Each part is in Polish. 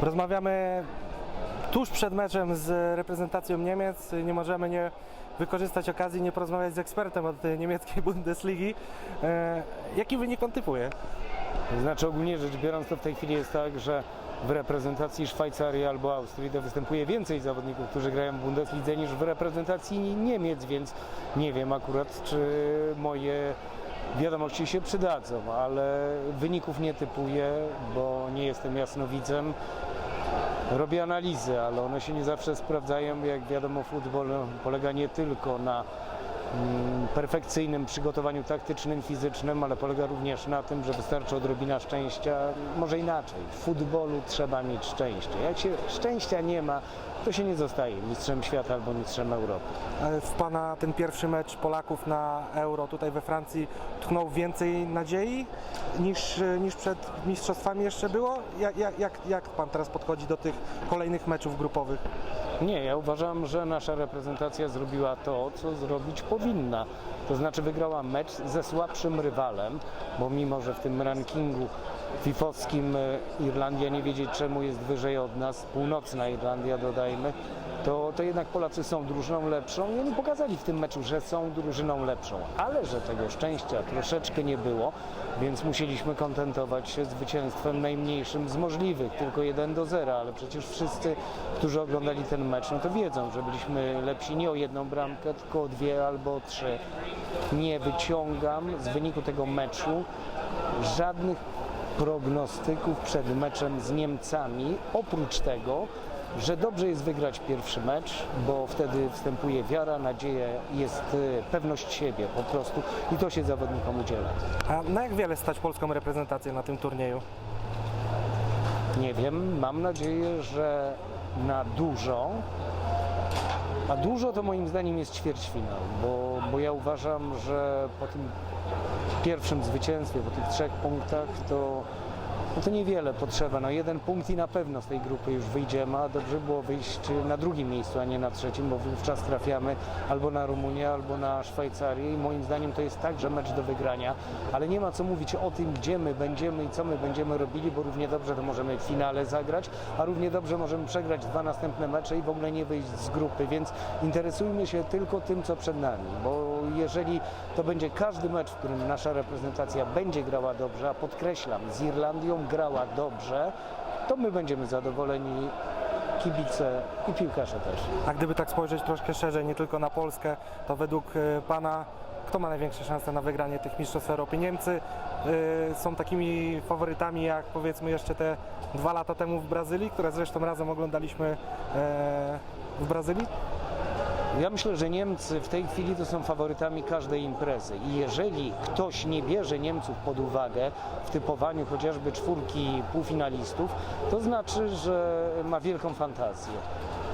Rozmawiamy tuż przed meczem z reprezentacją Niemiec. Nie możemy nie wykorzystać okazji, nie porozmawiać z ekspertem od niemieckiej Bundesligi. E, Jaki wynik on typuje? Znaczy ogólnie rzecz biorąc to w tej chwili jest tak, że w reprezentacji Szwajcarii albo Austrii to występuje więcej zawodników, którzy grają w Bundeslidze niż w reprezentacji Niemiec, więc nie wiem akurat czy moje wiadomości się przydadzą, ale wyników nie typuję, bo nie jestem jasnowidzem. Robię analizy, ale one się nie zawsze sprawdzają. Jak wiadomo, futbol polega nie tylko na mm, perfekcyjnym przygotowaniu taktycznym, fizycznym, ale polega również na tym, że wystarczy odrobina szczęścia. Może inaczej, w futbolu trzeba mieć szczęście. Jak się szczęścia nie ma, to się nie zostaje mistrzem świata albo mistrzem Europy. W Pana ten pierwszy mecz Polaków na Euro tutaj we Francji tchnął więcej nadziei niż, niż przed mistrzostwami jeszcze było? Jak, jak, jak Pan teraz podchodzi do tych kolejnych meczów grupowych? Nie, ja uważam, że nasza reprezentacja zrobiła to, co zrobić powinna. To znaczy wygrała mecz ze słabszym rywalem, bo mimo, że w tym rankingu fifowskim e, Irlandia nie wiedzieć czemu jest wyżej od nas, północna Irlandia dodajmy, to, to jednak Polacy są drużyną lepszą i oni pokazali w tym meczu, że są drużyną lepszą. Ale że tego szczęścia troszeczkę nie było, więc musieliśmy kontentować się zwycięstwem najmniejszym z możliwych, tylko 1 do 0, ale przecież wszyscy, którzy oglądali ten mecz, no to wiedzą, że byliśmy lepsi nie o jedną bramkę, tylko o dwie albo o trzy. Nie wyciągam z wyniku tego meczu żadnych prognostyków przed meczem z Niemcami, oprócz tego, że dobrze jest wygrać pierwszy mecz, bo wtedy wstępuje wiara, nadzieja, jest e, pewność siebie po prostu i to się zawodnikom udziela. A na jak wiele stać polską reprezentację na tym turnieju? Nie wiem, mam nadzieję, że na dużo, a dużo to moim zdaniem jest ćwierćfinał, bo, bo ja uważam, że po tym pierwszym zwycięstwie, po tych trzech punktach, to, no to niewiele potrzeba. No jeden punkt i na pewno z tej grupy już wyjdziemy, a dobrze było wyjść na drugim miejscu, a nie na trzecim, bo wówczas trafiamy albo na Rumunię, albo na Szwajcarię i moim zdaniem to jest także mecz do wygrania, ale nie ma co mówić o tym, gdzie my będziemy i co my będziemy robili, bo równie dobrze to możemy w finale zagrać, a równie dobrze możemy przegrać dwa następne mecze i w ogóle nie wyjść z grupy, więc interesujmy się tylko tym, co przed nami, bo jeżeli to będzie każdy mecz, w którym nasza reprezentacja będzie grała dobrze, a podkreślam, z Irlandią grała dobrze, to my będziemy zadowoleni, kibice i piłkarze też. A gdyby tak spojrzeć troszkę szerzej, nie tylko na Polskę, to według e, Pana kto ma największe szanse na wygranie tych Mistrzostw Europy? Niemcy e, są takimi faworytami jak powiedzmy jeszcze te dwa lata temu w Brazylii, które zresztą razem oglądaliśmy e, w Brazylii? Ja myślę, że Niemcy w tej chwili to są faworytami każdej imprezy i jeżeli ktoś nie bierze Niemców pod uwagę w typowaniu chociażby czwórki półfinalistów, to znaczy, że ma wielką fantazję.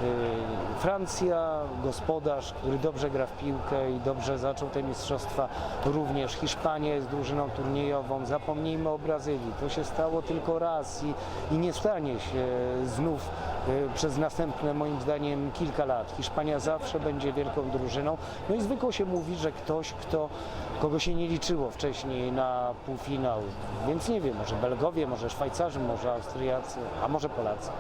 Yy, Francja, gospodarz, który dobrze gra w piłkę i dobrze zaczął te mistrzostwa, również Hiszpania jest drużyną turniejową. Zapomnijmy o Brazylii, to się stało tylko raz i, i nie stanie się znów przez następne moim zdaniem kilka lat. Hiszpania zawsze będzie wielką drużyną. No i zwykło się mówi, że ktoś, kto, kogo się nie liczyło wcześniej na półfinał, więc nie wiem, może Belgowie, może Szwajcarzy, może Austriacy, a może Polacy.